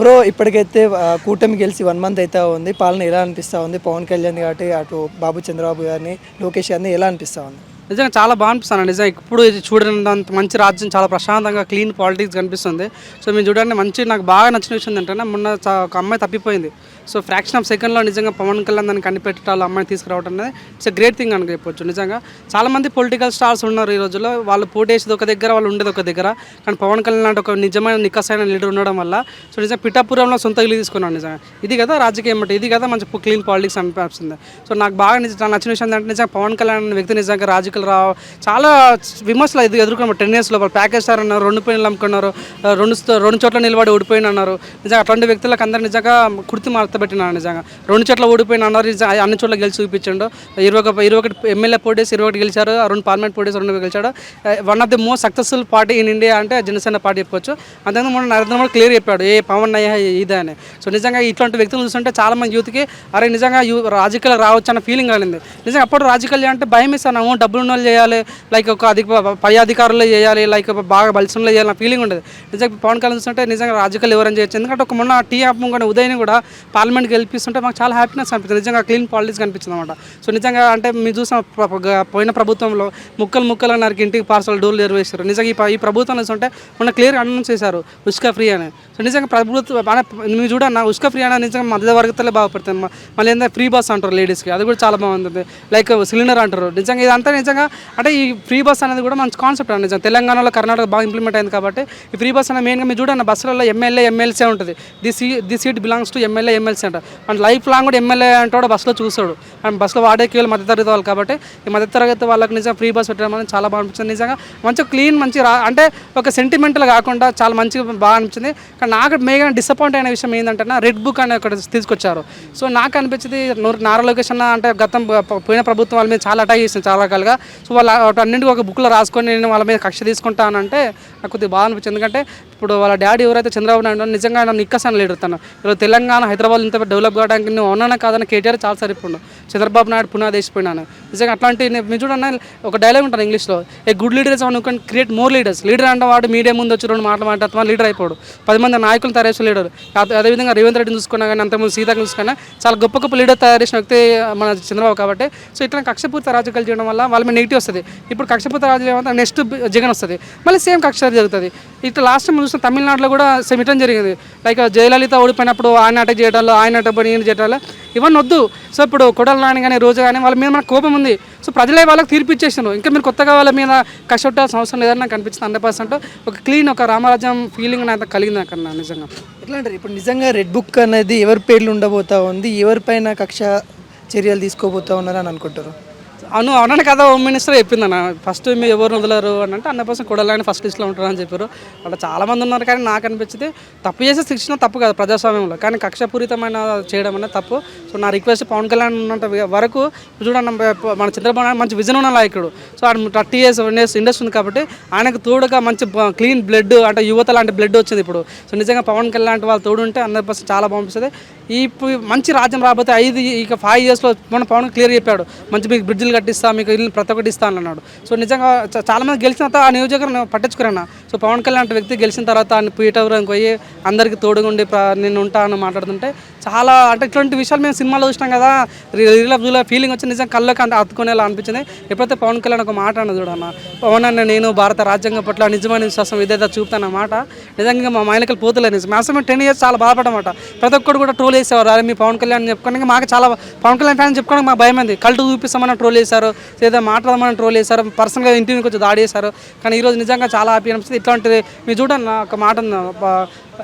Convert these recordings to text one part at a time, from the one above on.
Bro ఇప్పటికైతే కూటమి గెలిచి వన్ మంత్ అయితే ఉంది. పాలన ఎలా అనిపిస్తూ ఉంది? పవన్ కళ్యాణ్ కాబట్టి అటు బాబు చంద్రబాబు గారిని లోకేష్ గారిని ఎలా అనిపిస్తూ ఉంది? నిజంగా చాలా బాగా అనిపిస్తాను నిజంగా. ఇప్పుడు ఇది చూడనంత మంచి రాజ్యం చాలా ప్రశాంతంగా క్లీన్ పాలిటిక్స్ కనిపిస్తుంది. సో మేము చూడండి మంచి నాకు బాగా నచ్చిన విషయం ఏంటంటే మొన్న ఒక అమ్మాయి తప్పిపోయింది. సో ఫ్రాక్షన్ ఆఫ్ సెకండ్లో నిజంగా పవన్ కళ్యాణ్ దాన్ని కనిపెట్టాలి అమ్మాయిని తీసుకురావడం అనేది ఇట్స్ గ్రేట్ థింగ్ అని చెప్పొచ్చు. నిజంగా చాలామంది పొలిటికల్ స్టార్స్ ఉన్నారు ఈ రోజుల్లో. వాళ్ళు పోటేసేది ఒక దగ్గర వాళ్ళు ఉండేది ఒక దగ్గర. కానీ పవన్ కళ్యాణ్ లాంటి ఒక నిజమైన నిక్కసైన లీడర్ ఉండడం వల్ల సో నిజంగా పిఠాపురంలో సొంత ఇల్లు తీసుకున్నాను నిజంగా. ఇది కదా రాజకీయం అంటే ఇది కదా మంచి క్లీన్ పాలిటిక్స్ అనిపిస్తుంది. సో నాకు బాగా నిజ నచ్చిన విషయం ఏంటంటే నిజంగా పవన్ కళ్యాణ్ వ్యక్తి నిజంగా రాజకీయ రాజకీయాలు రా చాలా విమర్శలు ఇది ఎదుర్కొన్నారు టెన్ ఇయర్స్లో వాళ్ళు ప్యాకేజ్ స్టార్ అన్నారు రెండు పెన్నులు అమ్ముకున్నారు రెండు రెండు చోట్ల నిలబడి ఓడిపోయిన అన్నారు. నిజంగా అట్లాంటి వ్యక్తులకు అందరూ నిజంగా కుర్తి మార్తబెట్టినారు నిజంగా. రెండు చోట్ల ఓడిపోయిన అన్నారు నిజంగా అన్ని చోట్ల గెలిచి చూపించండు. ఇరవై ఒక ఇరవై ఒకటి ఎమ్మెల్యే పోటీస్ ఇరవై ఒకటి గెలిచారు. రెండు పార్లమెంట్ పోటీస్ రెండు గెలిచాడు. One of the most successful party in India అంటే జనసేన పార్టీ చెప్పొచ్చు అంతకుముందు మొన్న నరేంద్ర మోడీ క్లియర్ చెప్పాడు ఏ పవన్ అయ్యా ఇదే అని. సో నిజంగా ఇట్లాంటి వ్యక్తులు చూస్తుంటే చాలా మంది యూత్కి అరే నిజంగా యూ రాజకీయాలు రావచ్చు అన్న ఫీలింగ్ కలిగింది. నిజంగా అప్పుడు రాజకీయాలు అంటే భయం ఇస్తాను డబ్బులు ఉన్న వాళ్ళు చేయాలి లైక్ ఒక అధిక పై అధికారులు చేయాలి లైక్ బాగా బలిసంలో చేయాలి నా ఫీలింగ్ ఉండదు. నిజంగా పవన్ కళ్యాణ్ చూస్తుంటే నిజంగా రాజకీయాలు ఎవరైనా చేయొచ్చు. ఎందుకంటే ఒక మొన్న టీ యాప్ ఉదయం కూడా పార్లమెంట్కి గెలిపిస్తుంటే మాకు చాలా హ్యాపీనెస్ అనిపిస్తుంది. నిజంగా క్లీన్ పాలిటిక్స్ కనిపించింది అనమాట సో నిజంగా అంటే మీరు చూసిన పోయిన ప్రభుత్వంలో ముక్కలు ముక్కలు అన్నారు ఇంటికి పార్సల్ డోర్లు ఎరువేశారు నిజంగా ఈ ప్రభుత్వం చూస్తుంటే మొన్న క్లియర్గా అనౌన్స్ చేశారు ఉష్క ఫ్రీ అని. సో నిజంగా ప్రభుత్వం మన మీరు చూడన్న ఉష్క ఫ్రీ అనేది నిజంగా మధ్య వర్గతలే బాగుపడుతుంది మళ్ళీ ఏంటంటే ఫ్రీ బస్ అంటారు లేడీస్కి అది కూడా చాలా బాగుంటుంది. లైక్ సిలిండర్ అంటారు. నిజంగా ఇదంతా నిజంగా అంటే ఈ ఫ్రీ బస్ అనేది కూడా మంచి కాన్సెప్ట్ అండి తెలంగాణలో కర్ణాటక బాగా ఇంప్లిమెంట్ అయింది కాబట్టి ఈ ఫ్రీ బస్ అనేది మెయిన్గా మీరు చూడండి బస్సులలో ఎమ్మెల్యే ఎమ్మెల్సీ ఉంటుంది. The see the seat belongs to MLA MLC అంట. అండ్ లైఫ్ లాంగ్ కూడా ఎమ్మెల్యే అంటే బస్సులో చూస్తాడు. అండ్ బస్సులో వాడే కేవలం మధ్యతరగతి వాళ్ళు కాబట్టి ఈ మధ్యతరగతి వాళ్ళకి నిజంగా ఫ్రీ బస్ పెట్టడం అనేది చాలా బాగా అనిపించింది. నిజంగా మంచి క్లీన్ మంచి రా అంటే ఒక సెంటిమెంటల్ కాకుండా చాలా మంచిగా బాగా అనిపించింది. కానీ నాకు మెయిన్ డిసప్పాయింట్ అయిన విషయం ఏంటంటే రెడ్ బుక్ అనే ఒకటి తీసుకొచ్చారు. సో నాకు అనిపించింది నూరు- నారా లోకేష్ అన్న అంటే గతం పోయిన ప్రభుత్వం వాళ్ళ మీద చాలా అటాక్ చేసింది చాలా రకాలుగా. సో వాళ్ళ అన్నింటికి ఒక బుక్లో రాసుకొని నేను వాళ్ళ మీద కక్ష తీసుకుంటానంటే నాకు కొద్దిగా బాగా అనిపించింది. ఎందుకంటే ఇప్పుడు వాళ్ళ డాడీ ఎవరైతే చంద్రబాబు నాయుడు నిజంగా ఆయన నిక్కసాన్ని లీడర్ తను. ఈరోజు తెలంగాణ హైదరాబాద్ ఇంత డెవలప్ కావడానికి నువ్వు అవునా కాదని కేటీఆర్ చాలా సరిపోండు చంద్రబాబు నాయుడు పునాది వేసిపోయినాను. నిజంగా అట్లాంటి మీరు చూడన్నా ఒక డైలాగ్ ఉంటాను ఇంగ్లీష్లో. A good leaders one can create more leaders leader అంటే వాడు మీడియా ముందు వచ్చి రెండు మాటలు మాట్లాడుతున్నా లీడర్ అయిపోడు. పది మంది నాయకులు తయారు చేసిన లీడర్ అదే- అదేవిధంగా రేవంత్ రెడ్డిని చూసుకున్నా కానీ అంతకుముందు సీతాకి చూసుకున్నా చాలా గొప్ప గొప్ప లీడర్ తయారు చేసిన వ్యక్తి మన చంద్రబాబు కాబట్టి. సో ఇట్లా కక్షపూర్తి రాజకీయాలు చేయడం వల్ల వాళ్ళ మీద నెగిటివ్ వస్తుంది. ఇప్పుడు కక్షపూర్త రాజకీయాలు నెక్స్ట్ జగన్ వస్తుంది. మళ్ళీ సేమ్ కక్ష జరుగుతుంది. ఇట్లా లాస్ట్ టైం చూసిన తమిళనాడులో కూడా సెమిటం జరిగింది. లైక్ జయలలిత ఓడిపోయినప్పుడు ఆయన అటాక్ చేయడాలు ఆయన అటాక్ పడి ఈయన చేయడాలు ఇవన్నీ వద్దు. సో ఇప్పుడు కొడల నాని కానీ రోజు కానీ వాళ్ళ మీద మనకు కోపం ఉంది. సో ప్రజలే వాళ్ళకి తీర్పు ఇచ్చేసాను ఇంకా మీరు కొత్తగా వాళ్ళ మీద కష్టపెట్టాల్సిన అవసరం లేదని నాకు అనిపించింది హండ్రెడ్ పర్సెంట్ ఒక క్లీన్ ఒక రామరాజ్యం ఫీలింగ్ నాకు కలిగింది నాకు అన్న నిజంగా. ఎట్లా అంటారు? ఇప్పుడు నిజంగా రెడ్ బుక్ అనేది ఎవరి పేర్లు ఉండబోతా ఉంది? ఎవరిపైన కక్ష చర్యలు తీసుకోబోతా ఉన్నారని అనుకుంటారు? అను అవునని కదా హోమ్ మినిస్టర్ చెప్పింది అన్న ఫస్ట్ మీరు ఎవరు వదలరు అని అంటే అన్న పర్సన్ కొడాలని ఫస్ట్ లిస్ట్లో ఉంటారు అని చెప్పారు. అలా చాలామంది ఉన్నారు కానీ నాకు అనిపించింది తప్పు చేసే శిక్షణ తప్పు కాదు ప్రజాస్వామ్యంలో. కానీ కక్షపూరితమైన చేయడం అనేది తప్పు. సో నా రిక్వెస్ట్ పవన్ కళ్యాణ్ ఉన్నంత వరకు చూడండి మన చంద్రబాబు నాయుడు మంచి విజన్ ఉన్న నాయకుడు. సో ఆయన thirty years one years industry ఉంది కాబట్టి ఆయనకు తోడుగా మంచి క్లీన్ బ్లడ్ అంటే యువత లాంటి బ్లడ్ వచ్చింది ఇప్పుడు. సో నిజంగా పవన్ కళ్యాణ్ లాంటి వాళ్ళు తోడు ఉంటే హండ్రెడ్ పర్సెంట్ చాలా బాగుంటుంది. ఈ మంచి రాజ్యం రాబోతే ఐదు ఇక ఫైవ్ ఇయర్స్లో మన పవన్ క్లియర్ చెప్పాడు. మంచి మీకు బ్రిడ్జిలు కట్టిస్తా మీకు ఇల్లు ప్రతి ఒక్కటి ఇస్తా అని అన్నాడు. సో నిజంగా చ- చాలా మంది గెలిచిన తర్వాత ఆ నియోజకవర్గం పట్టించుకురాను సో పవన్ కళ్యాణ్ లాంటి వ్యక్తి గెలిచిన తర్వాత ఆయన పీఠవరం పోయి అందరికీ తోడుగా ఉండి నేను ఉంటాను మాట్లాడుతుంటే చాలా అంటే ఇటువంటి విషయాలు మేము సినిమాలో చూసినాం కదా. రియల్ ఆఫ్ ఫీలింగ్ వచ్చి నిజంగా కళ్ళకి అంత అత్తుకునేలా అనిపించింది. ఎప్పుడైతే పవన్ కళ్యాణ్ ఒక మాట అన్నది చూడన్న పవన్ అన్న నేను భారత రాజ్యాంగం పట్ల నిజమైన విశ్వాసం ఇదేదో చూపుతాను మాట. నిజంగా మా మైనకలు పోతలేదు. నిజం మ్యాక్సిమం టెన్ ఇయర్స్ చాలా బాధపడమాట ప్రతి ఒక్కరు కూడా ట్రోల్ చేసేవారు అరే మీ పవన్ కళ్యాణ్ చెప్పుకోవడానికి మాకు చాలా పవన్ కళ్యాణ్ ఫ్యాన్ చెప్పుకోవడానికి మాకు భయం ఉంది కల్టు చూపిస్తామని ట్రోల్ చేశారు లేదా మాట్లాడమని ట్రోల్ చేశారు పర్సనల్గా ఇంటిని కొంచెం దాడి చేశారు. కానీ ఈరోజు నిజంగా చాలా హ్యాపీ అనిపిస్తుంది. ఇట్లాంటిది మీరు చూడండి నా ఒక మాట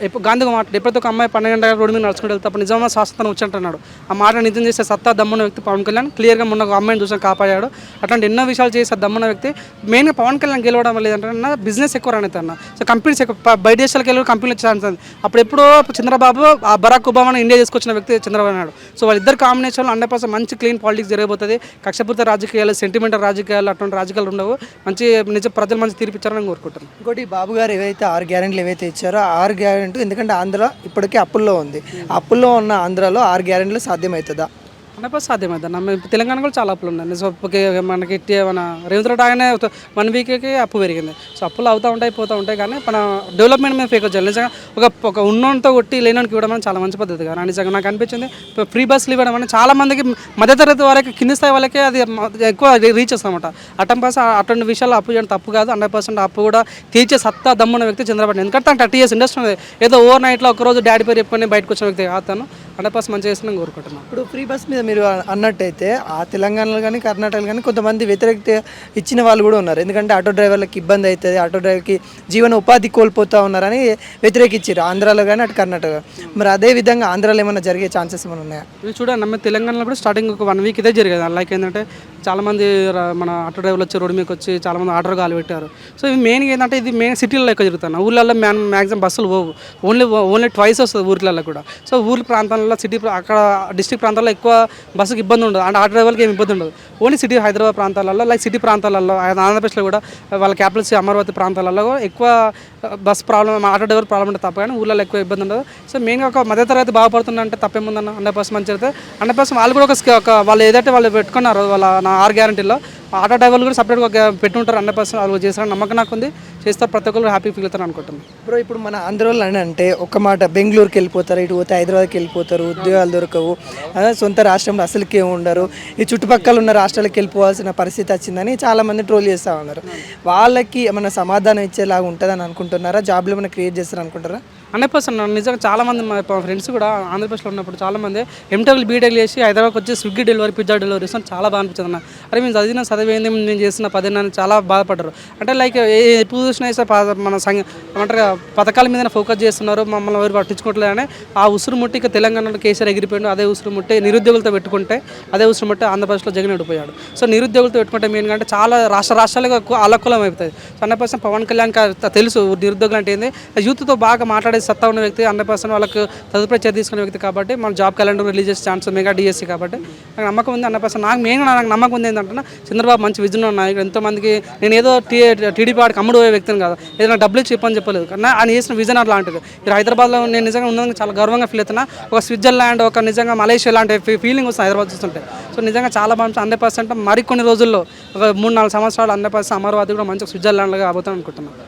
ఎప్పుడు గాంధీ మాట ఎప్పుడైతే ఒక అమ్మాయి పన్నెండు గంటల రోడ్డు మీద నడుచుకుంటూ వెళ్తే అప్పుడు నిజమైన శాస్త్రం వచ్చినట్టున్నాడు ఆ మాట నిజం చేసే సత్తా దమ్మున్న వ్యక్తి పవన్ కళ్యాణ్ క్లియర్గా మొన్న ఒక అమ్మాయిని చూసిన కాపాడాడు. అట్లాంటి ఎన్నో విషయాలు చేసే దమ్మున్న వ్యక్తి మెయిన్గా పవన్ కళ్యాణ్ గెలవడం వల్ల బిజినెస్ ఎక్కువ రన్ అవుతుంది అన్న సో కంపెనీస్ ఎక్కువ బయట దేశాలకు వెళ్ళి కంపెనీలు ఛాన్స్ ఉంది. అప్పుడు ఎప్పుడో చంద్రబాబు ఆ బరాక్ ఒబామాను ఇండియా తీసుకొచ్చిన వ్యక్తి చంద్రబాబు నాయుడు. సో వాళ్ళిద్దరు కాంబినేషన్లో హండ్రెడ్ పర్సెంట్ మంచి క్లీన్ పాలిటిక్స్ జరగబోతుంది. కక్షపూర్త రాజకీయాలు సెంటిమెంటల్ రాజకీయాలు అటువంటి రాజకీయాలు ఉండవు. మంచి నిజ ప్రజలు మంచి తీర్పు ఇచ్చారని కోరుకుంటాను ఇంకోటి బాబు గారు ఏవైతే ఆరు గ్యారెంటీలు ఏవైతే ఇచ్చారో ఆరు గ్యారెంటీ ఎందుకంటే ఆంధ్ర ఇప్పటికే అప్పుల్లో ఉంది. అప్పుల్లో ఉన్న ఆంధ్రాలో ఆరు గ్యారెంటీలు సాధ్యమవుతుందా? హండ్రెడ్ సాధ్యమైంది అన్న తెలంగాణ కూడా చాలా అప్పులు ఉన్నాయి. సో అప్పుకి మనకి మన రేవంత్ రెడ్డి ఆయన వన్ వీక్కి అప్పు పెరిగింది. సో అప్పులు అవుతూ ఉంటాయి పోతూ ఉంటాయి కానీ మన డెవలప్మెంట్ మేము ఫేక్ వచ్చాలి నిజంగా ఒక ఒక ఉన్నోనితో కొట్టి లేనోనికి ఇవ్వడం అనేది చాలా మంచి పద్ధతి కానీ నిజంగా నాకు అనిపించింది ఫ్రీ బస్సులు ఇవ్వడం అనేది చాలా మందికి మధ్యతరగతి వాళ్ళకి కింది స్థాయి వాళ్ళకి అది ఎక్కువ రీచ్ వస్తుందన్నమాట అటం పాస్ అటువంటి విషయాలు అప్పు చేయడం తప్పు కాదు. హండ్రెడ్ పర్సెంట్ అప్పు కూడా తీర్చే సత్తా దమ్మున్న వ్యక్తి చంద్రబాబు ఎందుకంటే తను థర్టీ ఇయర్స్ ఇండస్ట్రీ ఏదో ఓవర్ నైట్లో ఒక రోజు డాడీ పేరు చెప్పుకొని బయటకు వచ్చిన వ్యక్తి కాదు తను హండ్రెడ్ పర్సెంట్ మంచిగా చేసిన కోరుకుంటున్నాను ఇప్పుడు ఫ్రీ బస్ మీద మీరు అన్నట్టయితే ఆ తెలంగాణలో కానీ కర్ణాటకలో కానీ కొంతమంది వ్యతిరేకత ఇచ్చిన వాళ్ళు కూడా ఉన్నారు. ఎందుకంటే ఆటో డ్రైవర్లకు ఇబ్బంది అవుతుంది ఆటో డ్రైవర్కి జీవన ఉపాధి కోల్పోతూ ఉన్నారని వ్యతిరేకించారు ఆంధ్రాలో కానీ అటు కర్ణాటక మరి అదే విధంగా ఆంధ్రాలో ఏమైనా జరిగే ఛాన్సెస్ ఏమైనా ఉన్నాయా? ఇవి చూడండి నమ్మే తెలంగాణలో కూడా స్టార్టింగ్ ఒక వన్ వీక్ ఇదే జరిగేది. లైక్ ఏంటంటే చాలామంది మన ఆటో డ్రైవర్లు వచ్చి రోడ్డు మీకు వచ్చి చాలామంది ఆటో కాలు పెట్టారు. సో ఇవి మెయిన్గా ఏంటంటే ఇది మెయిన్ సిటీల్లో ఎక్కువ జరుగుతాయి. ఊళ్ళల్లో మ్యాన్ మ్యాక్సిమం బస్సులు పోవు. ఓన్లీ ఓన్లీ ట్వైస్ వస్తుంది ఊర్లలో కూడా. సో ఊర్ల ప్రాంతాలలో సిటీ అక్కడ డిస్టిక్ ప్రాంతాల్లో ఎక్కువ బస్సుకి ఇబ్బంది ఉండదు. అంటే ఆటో డ్రైవర్కి ఏమి ఇబ్బంది ఉండదు. ఓన్లీ సిటీ హైదరాబాద్ ప్రాంతాలలో లైక్ సిటీ ప్రాంతాలలో ఆంధ్రప్రదేశ్లో కూడా వాళ్ళ క్యాపిటల్స్ అమరావతి ప్రాంతాలలో ఎక్కువ bus problem auto driver problem ఉంటుంది తప్ప కానీ ఊళ్ళలో ఎక్కువ ఇబ్బంది ఉండదు. సో మెయిన్గా ఒక మధ్యతరగతి బాగుపడుతుందంటే తప్పేముందన్న హండ్రెడ్ పర్సెంట్ మంచి అయితే హండ్రెడ్ పర్సెంట్ వాళ్ళు కూడా ఒక వాళ్ళు ఏదైతే వాళ్ళు పెట్టుకున్నారో వాళ్ళ నా ఆర్ గ్యారంటీలో ఆటో డ్రైవర్లు కూడా సపరేట్గా ఒక పెట్టుకుంటారు హండ్రెడ్ పర్సెంట్ వాళ్ళు చేస్తారని నమ్మకం నాకు ఉంది చేస్తారు ప్రతి ఒక్కరు హ్యాపీ ఫీల్ అవుతారు అనుకుంటున్నాను. బ్రో ఇప్పుడు మన ఆంధ్రలో అని అంటే ఒక మాట బెంగళూరుకి వెళ్ళిపోతారు ఇటు పోతే హైదరాబాద్కి వెళ్ళిపోతారు ఉద్యోగాలు దొరకవు. సొంత రాష్ట్రంలో అసలుకి ఏమి ఉండరు. ఈ చుట్టుపక్కల ఉన్న రాష్ట్రాలకు వెళ్ళిపోవాల్సిన పరిస్థితి వచ్చిందని చాలామంది ట్రోల్ చేస్తూ ఉన్నారు. వాళ్ళకి ఏమైనా సమాధానం ఇచ్చేలాగా ఉంటుందని అనుకుంటున్నారా? జాబ్లు ఏమైనా క్రియేట్ చేస్తారు అనుకుంటారా హండ్రెడ్ పర్సెంట్ నిజంగా చాలామంది మా ఫ్రెండ్స్ కూడా ఆంధ్రప్రదేశ్లో ఉన్నప్పుడు చాలామంది ఎంటెక్లు బీటెక్ చేసి హైదరాబాద్కి వచ్చి స్విగ్గీ డెలివరీ పిజ్జా డెలివరీ ఇస్తాను చాలా బాగా అనిపించింది అన్న. అరే మేము చదివిన చదివేంది నేను చేసిన పదిహేను అని చాలా బాధపడ్డారు. అంటే లైక్ ఏ- ఎప్పుడు చూసినా మన సంఘ ఏమంటారు పథకాల మీద ఫోకస్ చేస్తున్నారు. మమ్మల్ని ఎవరు పట్టించుకోవట్లేదని ఆ ఉసురు ముట్టి ఇక తెలంగాణలో కేసీఆర్ ఎగిరిపోయాడు. అదే ఉసురు ముట్టి నిరుద్యోగులతో పెట్టుకుంటే అదే ఉసురు ముట్టి ఆంధ్రప్రదేశ్లో జగన్ ఎడిపోయాడు సో నిరుద్యోగులతో పెట్టుకుంటే మెయిన్ అంటే చాలా రాష్ట్ర రాష్ట్రాలుగా అలకులం అయిపోతుంది హండ్రెడ్ పర్సెంట్ పవన్ కళ్యాణ్ తెలుసు నిరుద్యోగులు అంటే ఏంది? యూత్తో బాగా మాట్లాడే సత్తా ఉన్న వ్యక్తి హండ్రెడ్ పర్సెంట్ వాళ్ళకి తదుపరి చర్య తీసుకునే వ్యక్తి కాబట్టి మన జాబ్ క్యాలెండర్ రిలీజ్ చేసే ఛాన్స్ మెగా డిఎస్సీ కాబట్టి నాకు నమ్మకం ఉంది హండ్రెడ్ పర్సెంట్. నాకు మెయిన్గా నాకు నమ్మకం ఉంది ఏంటంటే చంద్రబాబు మంచి విజన్ ఉన్నాయి ఎంతోమందికి నేను ఏదో టీ టీడీపీ వాడికి అమ్ముడు పోయే వ్యక్తిని కాదు. ఏదైనా డబ్బులు ఇచ్చి చెప్పని చెప్పలేదు. కానీ ఆయన చేసిన విజన్ అట్లాంటిది. ఇక్కడ హైదరాబాద్లో నేను నిజంగా ఉన్నందుకు చాలా గర్వంగా ఫీల్ అవుతున్నా ఒక స్విట్జర్లాండ్ ఒక నిజంగా మలేషియా లాంటి ఫీలింగ్ వస్తుంది హైదరాబాద్ చూస్తుంటే. సో నిజంగా చాలా బాగుంటుంది హండ్రెడ్ పర్సెంట్ మరికొన్ని రోజుల్లో ఒక మూడు నాలుగు సంవత్సరాలు హండ్రెడ్ పర్సెంట్ అమరావతి కూడా మంచి స్విట్జర్లాండ్గా అవుతాను అనుకుంటున్నాను